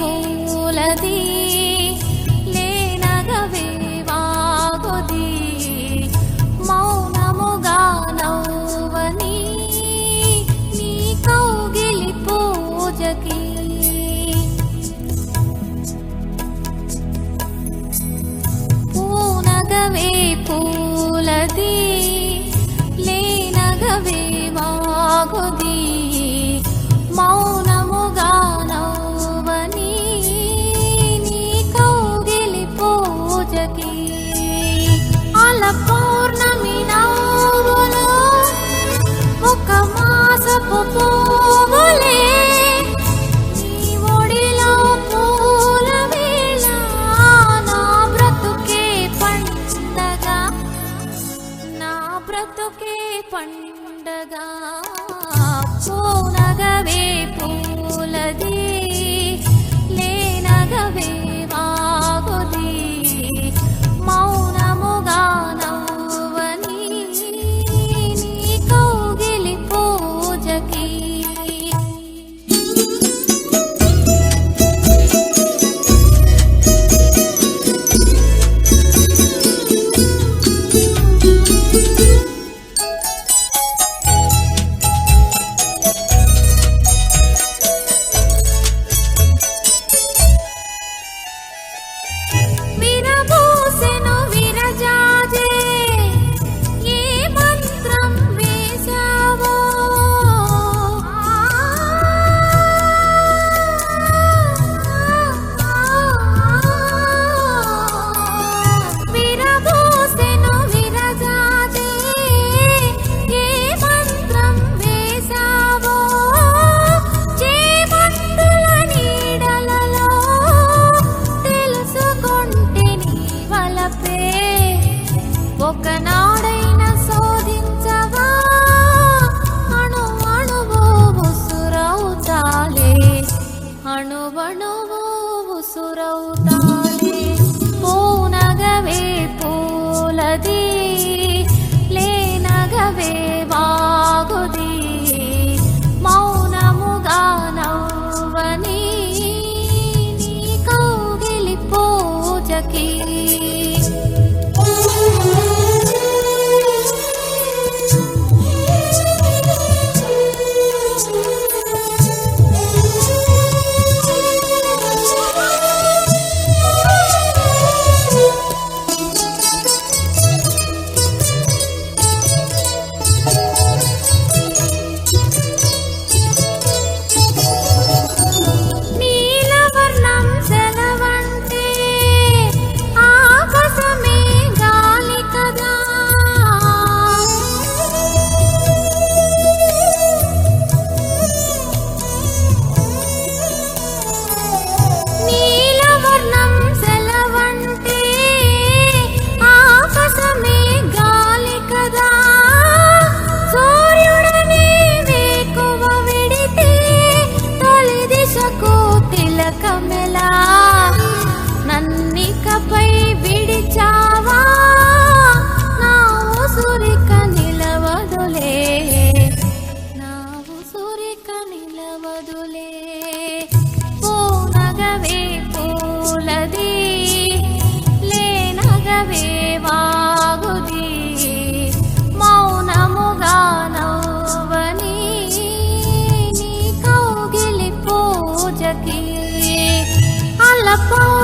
పూలది లేనగవే వాగుది. మౌనముగా నవ్వని నీ కౌగిలి పూజకి. పూనగవే పూలది లేనగవే వాగుది. మౌన ఉండగా పూనగవే పూలది లేనగవే 不到。sapau